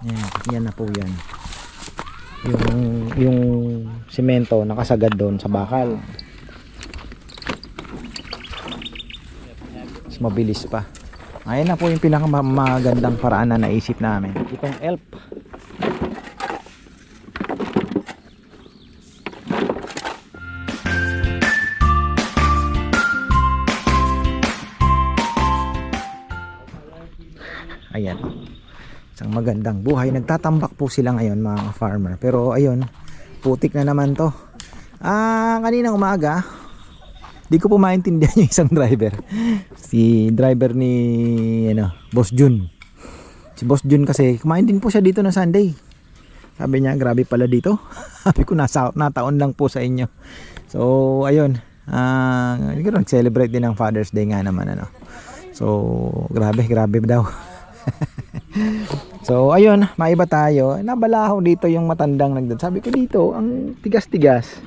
Yan, yan na po yan. Yung, yung semento nakasagad doon sa bakal. Mas mabilis pa. Ayan na po yung pinakamagandang paraan na naisip namin. Itong elf. Magandang buhay. Nagtatambak po sila ngayon mga farmer. Pero ayun, putik na naman to. Ah, kaninang umaga, di ko po maintindihan yung isang driver. Si driver ni ano, Boss Jun. Si Boss Jun kasi kumain din po siya dito na Sunday. Sabi niya, grabe pala dito. Sabi ko, nasa, nataon lang po sa inyo. So, ayun. Ah, uh, nag-celebrate din ng Father's Day nga naman ano. So, grabe, grabe daw. so, ayun, maiba tayo. Nabalaho dito yung matandang nagdad. Sabi ko dito, ang tigas-tigas.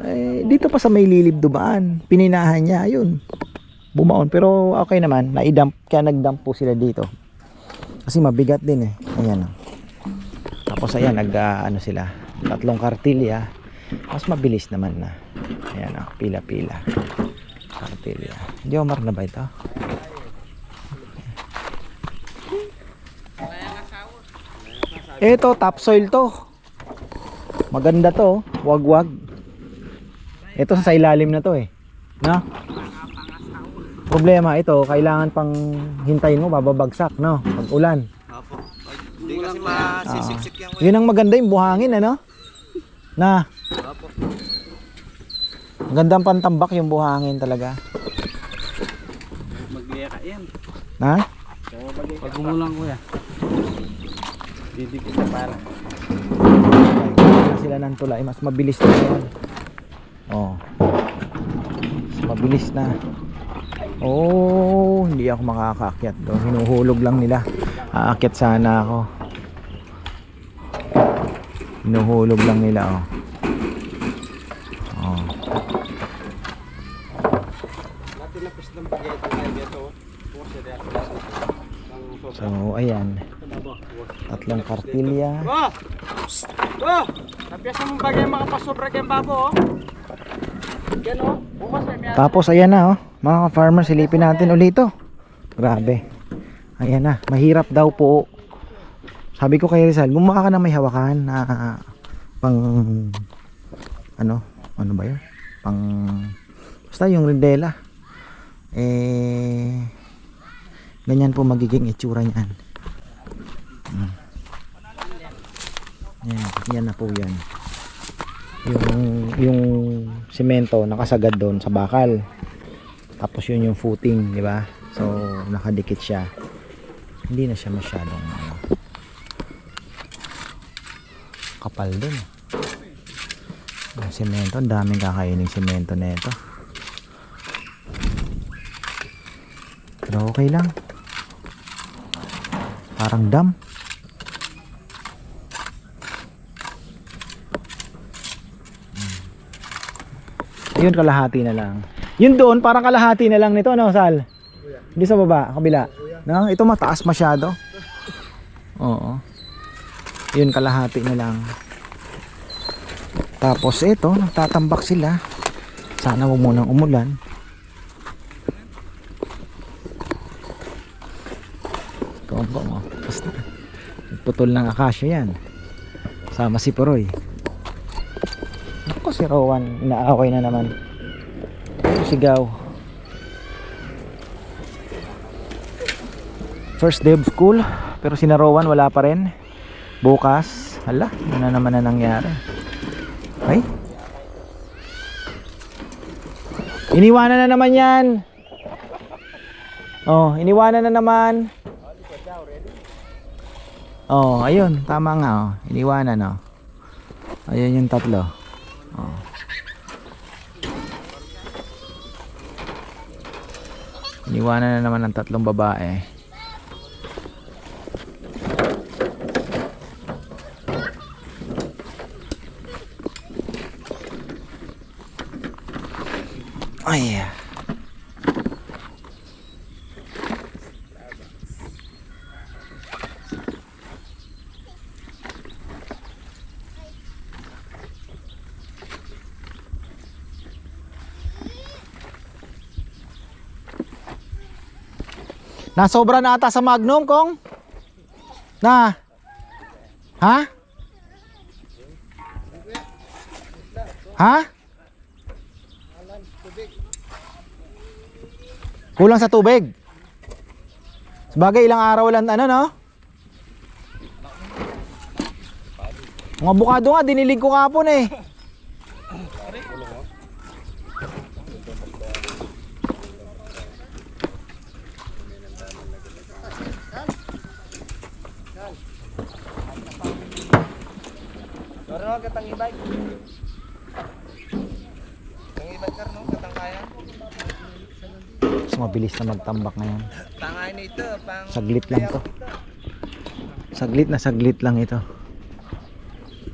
Eh, dito pa sa may lilib dumaan. Pininahan niya, ayun. Bumaon. Pero okay naman, naidump. Kaya nagdump po sila dito. Kasi mabigat din eh. Ayan. Tapos ayan, nag, ah, ano sila, tatlong kartilya. Mas mabilis naman na. Ayan, oh, pila-pila. Kartilya. Jomar na ba ito? Ito, topsoil to. Maganda to. Wag-wag. Ito sa ilalim na to eh. No? Problema ito, kailangan pang hintayin mo, bababagsak, no? Pag ulan. Opo. Hindi kasi masisiksik yan. Yun ang maganda yung buhangin, ano? Na, Opo. magandang pantambak yung buhangin talaga. Magliyaka yan. Na? Pag umulang kuya. Didikit sa para. Sila ng tulay, mas mabilis na yan. Oh. Mas mabilis na. Oh, hindi ako makakakyat doon. Hinuhulog lang nila. Aakyat sana ako. Hinuhulog lang nila, oh. Oh. Natinapos ng bagay ito na dito. Bukas siya dito. So, ayan. Kartilya. Oh! Oh! Napiyasa mong bagay makapasobra kayong babo oh. Yan oh. Bukas may may Tapos, ayan na, oh. Mga farmer, silipin natin ulit ito. Grabe. Ayan na. Mahirap daw po. Sabi ko kay Rizal, gumawa ka na may hawakan na pang ano, ano ba yun? Pang basta yung rindela. Eh ganyan po magiging itsura niyan. Hmm. Yan, na po yan. Yung yung semento nakasagad doon sa bakal. Tapos yun yung footing, di ba? So nakadikit siya. Hindi na siya masyadong ano, kapal din. Yung semento, ang daming kakainin semento na ito. Pero okay lang. Parang dam. Ayun, kalahati na lang. Yun doon, parang kalahati na lang nito, no, Sal? Hindi sa baba, kabila. No? Ito mataas masyado. Oo. Yun, kalahati na lang. Tapos ito, nagtatambak sila. Sana wag munang umulan. Tumbo mo. Basta. Putol ng akasya yan. Sama si Puroy. Ako si Rowan, inaaway na naman. Sigaw. First day of school, pero si Rowan wala pa rin. Bukas, hala, ano na naman na nangyari. Ay. Iniwanan na naman yan. Oh, iniwanan na naman. Oh, ayun, tama nga oh. Iniwanan oh. Ayun yung tatlo. Oh. Iniwanan na naman ng tatlong babae. Ay. Nasobra na ata sa Magnum, Kong? Na? Ha? Ha? Kulang sa tubig. Sabagay ilang araw lang ano no? Mga bukado nga dinilig ko kapon eh. Pero katang ibay. Katang ibay kar no, katang kaya. Mas mabilis na magtambak ngayon. Tangay nito pang Saglit lang to. Saglit na saglit lang ito.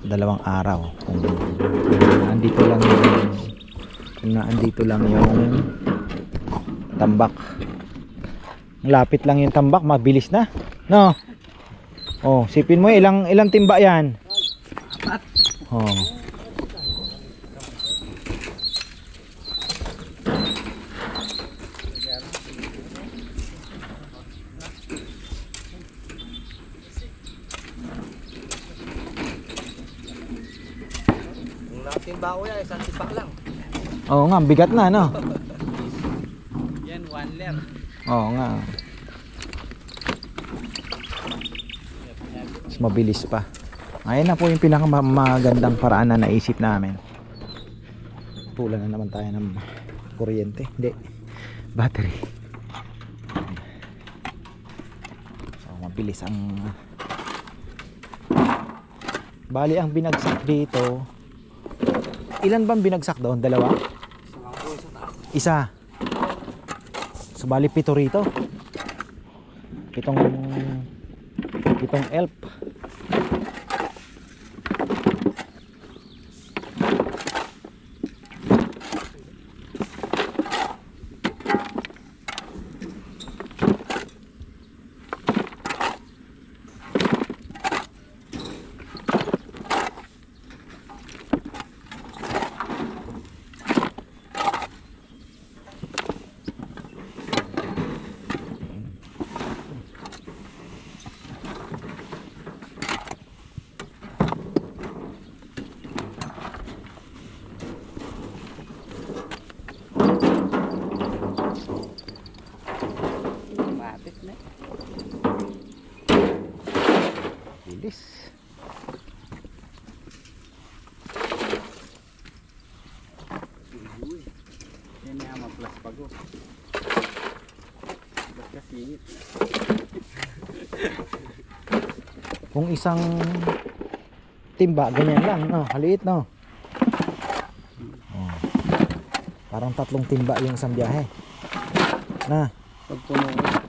Dalawang araw. Kung andito lang yung kung naandito lang yung tambak. Lapit lang yung tambak, mabilis na. No. Oh, sipin mo ilang ilang timba 'yan. Oh. Kung natin bao yan, isang tipak lang. Oo nga, bigat na no. Yan, one layer. Oo nga. Mas mabilis pa. Ayan na po yung pinakamagandang paraan na naisip namin. Pula na naman tayo ng kuryente. Hindi. Battery. So, mabilis ang... Bali, ang binagsak dito... Ilan bang binagsak doon? Dalawa? Isa. So bali pito rito. Pitong pitong elf. Matit na. Bilis. Yan na ang plus pago. Ba't kasi Kung isang timba ganyan lang, no, haliit no. Oh. Parang tatlong timba yung isang biyahe. Na, pag puno ko.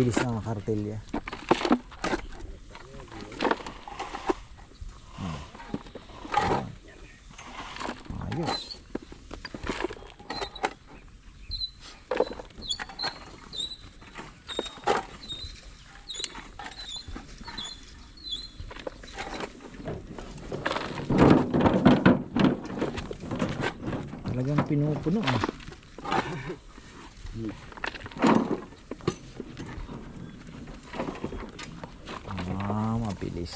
mabilis na ang kartelya. Hmm. Ayos. Talagang pinupuno ah. Ah, mabilis.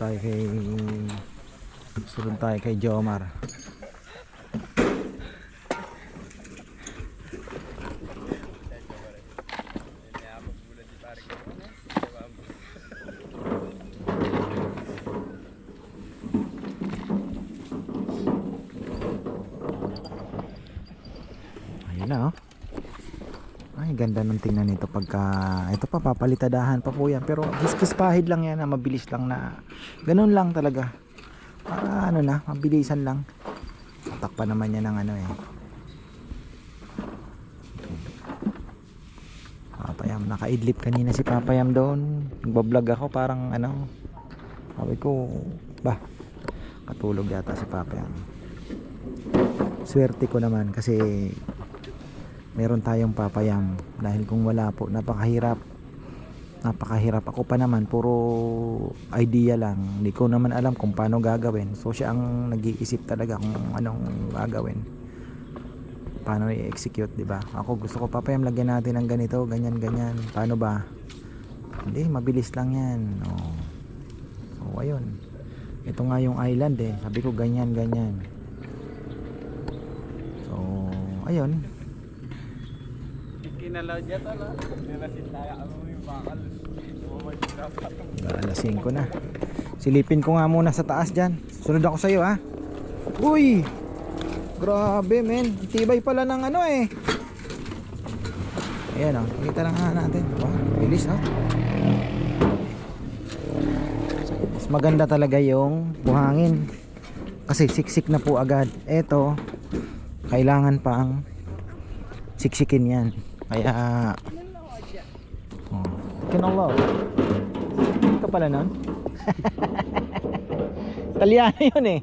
Tayo kay sunod tayo kay Jomar. Ayun na oh. Ay, ganda ng tingnan nito pagka ito pa papalitadahan pa po yan. Pero kiskis pahid lang yan na mabilis lang na ganun lang talaga. Para ano na mabilisan lang. Tatakpan naman yan ng ano eh. Papayam nakaidlip kanina si Papayam doon. Nagbablog ako parang ano. Sabi ko Bah, katulog yata si Papa yan. Swerte ko naman kasi meron tayong papayam. Dahil kung wala po napakahirap. Napakahirap. Ako pa naman puro idea lang. Hindi ko naman alam kung paano gagawin. So siya ang nag-iisip talaga kung anong gagawin. Paano i-execute di ba? Ako gusto ko papayam lagyan natin ng ganito ganyan ganyan. Paano ba? Hindi mabilis lang yan. Oh. so ayun. Ito nga yung island eh. Sabi ko ganyan ganyan. So ayun Kinalaw dyan tala. Nilasintaya ako yung bakal. Umay dapat. Alas 5 na. Silipin ko nga muna sa taas dyan. Sunod ako sa'yo ha. Uy! Grabe men. Tibay pala ng ano eh. Ayan o. Oh. Kita lang nga natin. Oh, bilis ha. Mas maganda talaga yung buhangin. Kasi siksik na po agad. Eto, kailangan pang siksikin yan. Kaya, oh. Hindi ka pala nun? Italiano yun eh.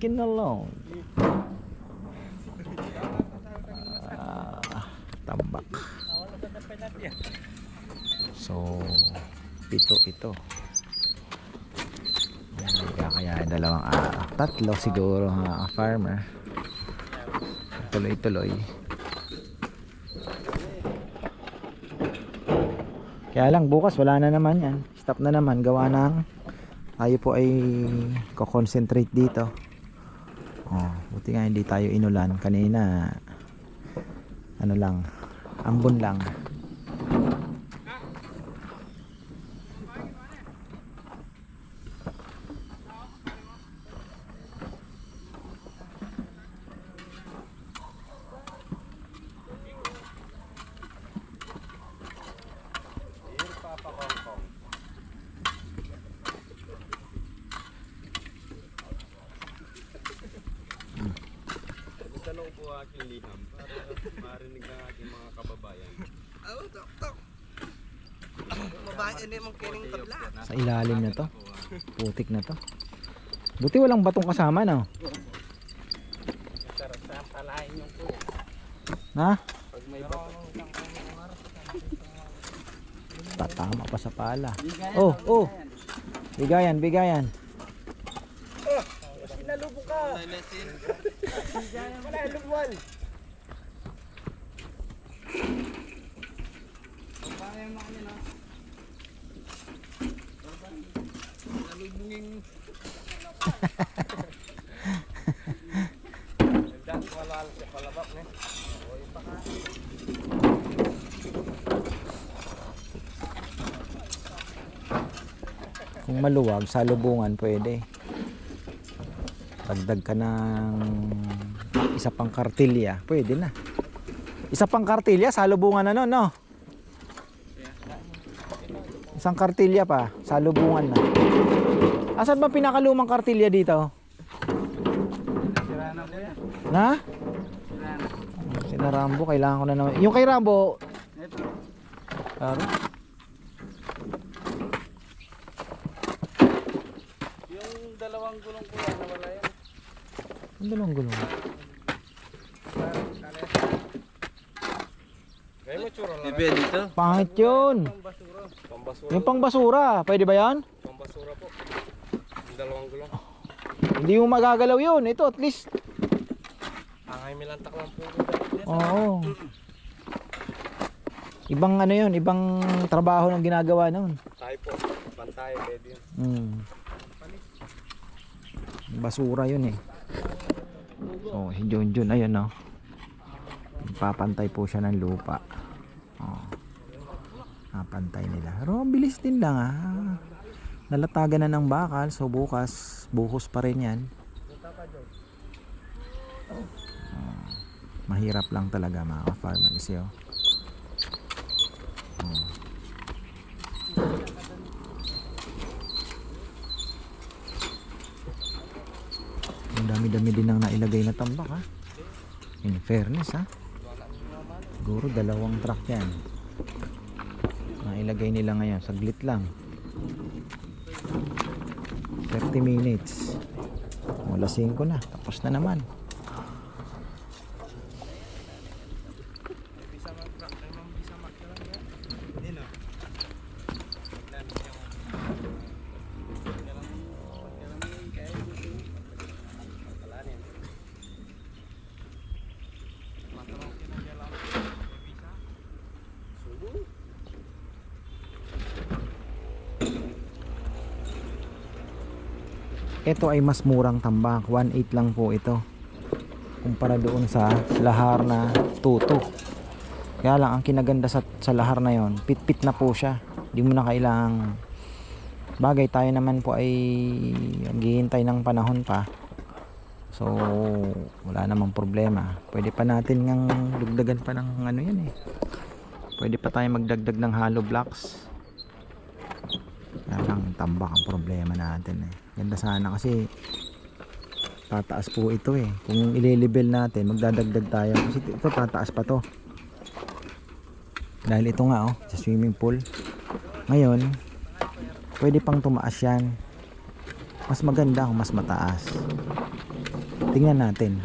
Na lang. Ah, tambak. So, pito ito. Kaya dalawang araw. Tatlo siguro mga farmer. Tuloy-tuloy. Kaya lang bukas wala na naman yan. Stop na naman gawa ng tayo po ay ko-concentrate dito. Oh, buti nga hindi tayo inulan kanina. Ano lang, ambon lang. Sa ilalim na to. Putik na to. Buti walang batong kasama po. Ha? Pag may bato. Tatama pa sa pala. Oh, oh. Bigayan, bigayan. Sinalubong ka! Wala lubwal! Nalubungin. Dan wala sa palabak ne. Oy pa ka. Kung maluwag, sa lubungan pwede. Dagdag ka ng isa pang kartilya, pwede na. Isa pang kartilya, sa lubungan na nun, no? Isang kartilya pa, sa lubungan na. Asan ba pinakalumang kartilya dito? Na. Sina Rambo, kailangan ko na naman. Yung kay Rambo, Ito. Claro. Yung dalawang gulong ko yan, nawala yan. Ang dalawang gulong. Kaya mo tsura lang. Bebe dito. Pangit yun. Pambasura. Yung pang basura, pwede ba yan? Pambasura po. Yung dalawang gulong. Hindi mo magagalaw yun. Ito at least. Angay milantak lang po. Oo. Ibang ano yun, ibang trabaho ng ginagawa noon. Tayo po. Pantay, pwede yun. Hmm. Basura yun eh. So, yun yun, ayun no. Papantay po siya ng lupa. Oh. Napantay nila. Pero bilis din lang ah. Nalatagan na ng bakal, so bukas, buhos pa rin yan. Oh. Mahirap lang talaga mga farmer kasi oh. Oh. Dami-dami din ang nailagay na tambak ha. In fairness ha. Siguro dalawang truck yan. Nailagay nila ngayon. Saglit lang. 30 minutes. Mula 5 na. Tapos na naman. Ito ay mas murang tambak. 1.8 lang po ito. Kumpara doon sa lahar na tuto. Kaya lang ang kinaganda sa, sa lahar na yon, pit-pit na po siya. Hindi mo na kailangang bagay tayo naman po ay maghihintay ng panahon pa. So, wala namang problema. Pwede pa natin ngang dugdagan pa ng ano yan eh. Pwede pa tayo magdagdag ng hollow blocks. Kaya lang tambak ang problema natin eh. Ganda sana kasi tataas po ito eh. Kung ile-level natin, magdadagdag tayo. Kasi ito tataas pa to. Dahil ito nga oh, sa swimming pool. Ngayon, pwede pang tumaas yan. Mas maganda kung mas mataas. Tingnan natin.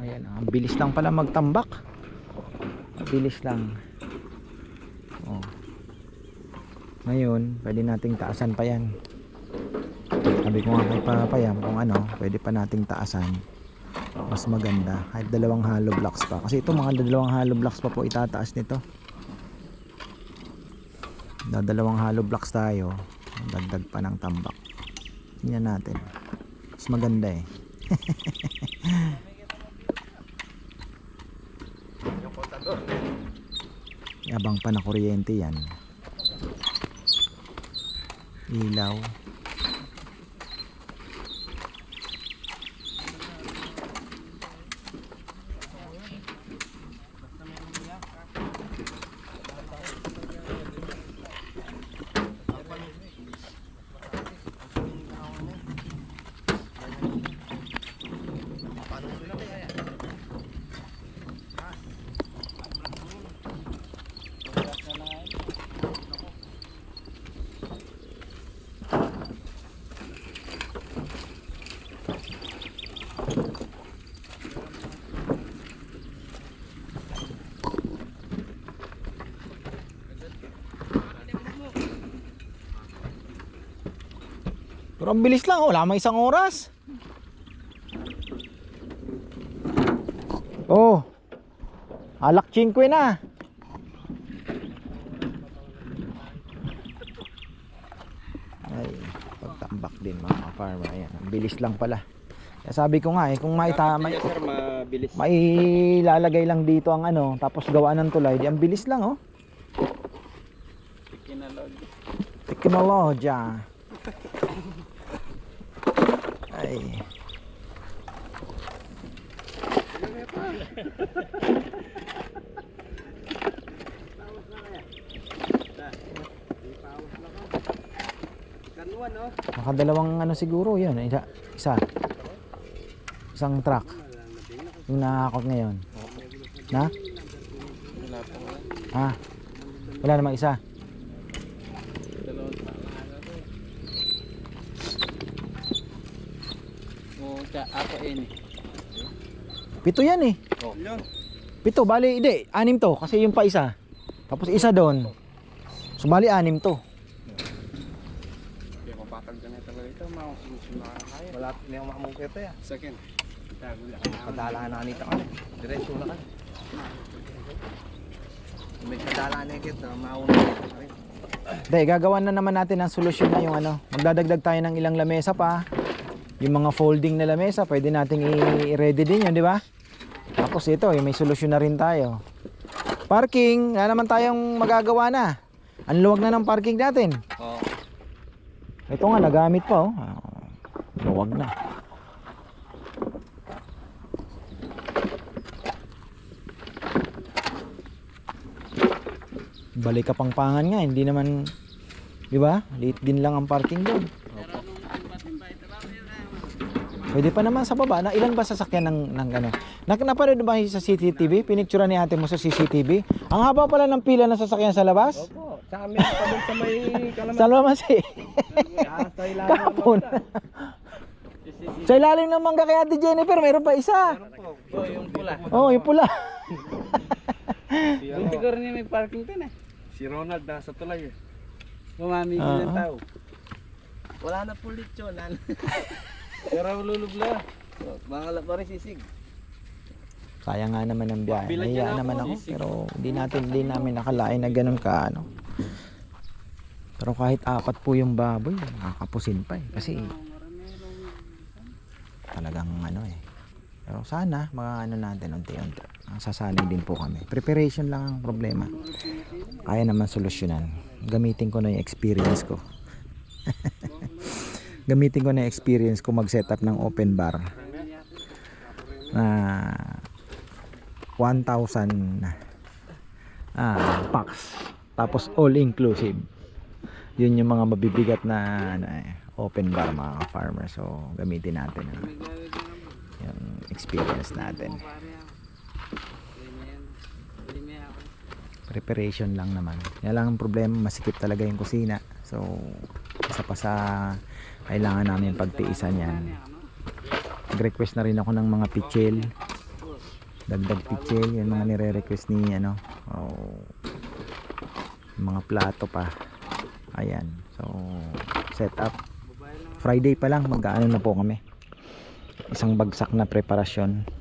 Ayan, ang bilis lang pala magtambak. Ang bilis lang. Oh. Ngayon, pwede nating taasan pa yan. Sabi ko nga kay Papayam kung ano, pwede pa nating taasan. Mas maganda. Kahit dalawang hollow blocks pa. Kasi ito mga dalawang hollow blocks pa po itataas nito. Dadalawang hollow blocks tayo. Dagdag pa ng tambak. Tingnan natin. Mas maganda eh. Yabang pa na kuryente yan. Ilaw. Pero ang bilis lang, oh. wala mang isang oras. Oh. Alak 5 na. Ay, pagtambak din mga farmer. Ayan, ang bilis lang pala. Kaya sabi ko nga eh, kung may tama, Kaya sir, mabilis. may lalagay lang dito ang ano, tapos gawa ng tulay, di ang bilis lang oh. Kinalog. Teknolodya. Ay. Nakadalawang ano siguro yun. Isa. isa. Isang truck. Yung nakakot ngayon. Na? Ha? Wala namang isa. Siya, ako ini. Pito yan eh. Oh. Pito, bali, hindi. Anim to. Kasi yung pa isa. Tapos isa doon. So, bali anim to. Kaya mapatag ka na talaga ito, mga makakaya. Wala na yung makamungkito ya. Second. Tago lang. Kadala na kanita ka. Diretso na ka. May kadala na yung kito. Mauna ka rin. Hindi, gagawan na naman natin ang solusyon na yung ano. Magdadagdag tayo ng ilang lamesa pa. Yung mga folding na lamesa, pwede nating i-ready din yun, di ba? Tapos ito, yung may solusyon na rin tayo. Parking, wala naman tayong magagawa na. Ang luwag na ng parking natin. Oo. Ito nga, nagamit pa oh. Luwag na. Balik ka pangpangan nga, hindi naman, di ba? Liit din lang ang parking doon. Pwede pa naman sa baba. Na, ilan ba sasakyan ng, ng ano? Nak napanood ba sa CCTV? Pinicture ni ate mo sa CCTV? Ang haba pala ng pila ng sasakyan sa labas? Opo. Sa amin pa dun sa may kalaman. Sa labas eh. Ilalim Kapon. sa ilalim ng mangga kay ate Jennifer, meron pa isa. po. Oh, yung pula. Oh, yung pula. Ko rin yung may parking din eh. Si Ronald nasa tulay eh. Bumamigil ng Oo. tao. Wala na pulit yun. Pero lulubla. Mga pa rin sisig. Kaya nga naman ang biyahe. Nahiya naman ako. Pero hindi natin, hindi namin nakalain na ganun ka ano. Pero kahit apat po yung baboy, nakakapusin pa eh. Kasi talagang ano eh. Pero sana mga ano natin unti-unti. Ang Sasanay din po kami. Preparation lang ang problema. Kaya naman solusyonan. Gamitin ko na yung experience ko. Gamitin ko na experience ko mag-setup ng open bar na 1,000 ah, packs. Tapos all inclusive. Yun yung mga mabibigat na ano, eh, open bar mga farmer. So gamitin natin ah, yung experience natin. Preparation lang naman. Yan lang ang problema, masikip talaga yung kusina. So isa pa sa kailangan namin pagtiisan yan. Nag-request na rin ako ng mga pichel. Dagdag pichel, yung mga nire-request ni ano. Oh, mga plato pa. Ayan. So, set up. Friday pa lang, mag-ano na po kami. Isang bagsak na preparasyon.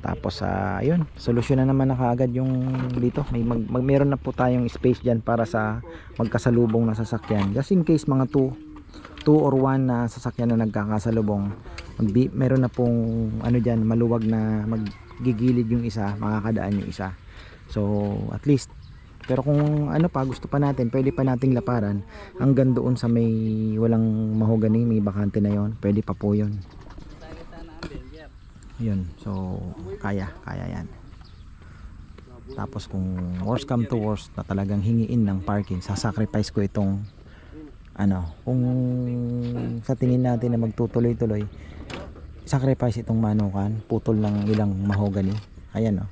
Tapos, ah, ayun, solusyon na naman na kaagad yung dito. May mag, mag- meron na po tayong space dyan para sa magkasalubong na sasakyan. Just in case mga 2 2 or 1 na sasakyan na nagkakasalubong magbi, meron na pong ano dyan maluwag na maggigilid yung isa makakadaan yung isa so at least pero kung ano pa gusto pa natin pwede pa nating laparan hanggang doon sa may walang mahogani may bakante na yon pwede pa po yun yun so kaya kaya yan. Tapos kung worst come to worst na talagang hingiin ng parking sasacrifice ko itong ano kung sa tingin natin na magtutuloy-tuloy sacrifice itong manukan putol ng ilang mahogani ayan o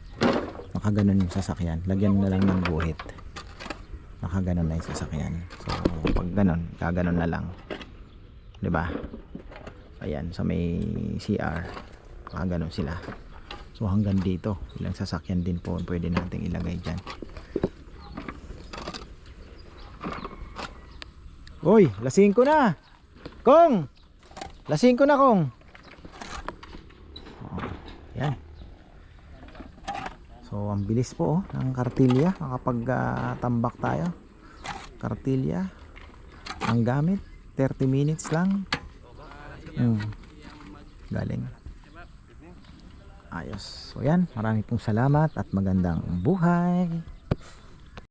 nakaganon yung sasakyan. Lagyan na lang ng guhit. Nakaganon na yung sasakyan. So pag ganon kaganon na lang. 'di ba? Ayan sa may CR nakaganon sila so hanggang dito ilang sasakyan din po pwede nating ilagay dyan Uy, lasing ko na. Kong! Lasing ko na, Kong. Oh, yan. So, ang bilis po oh, ng kartilya. Nakapag ah, tambak tayo. Kartilya. Ang gamit, 30 minutes lang. Hmm. Galing. Ayos. So, yan. Marami pong salamat at magandang buhay.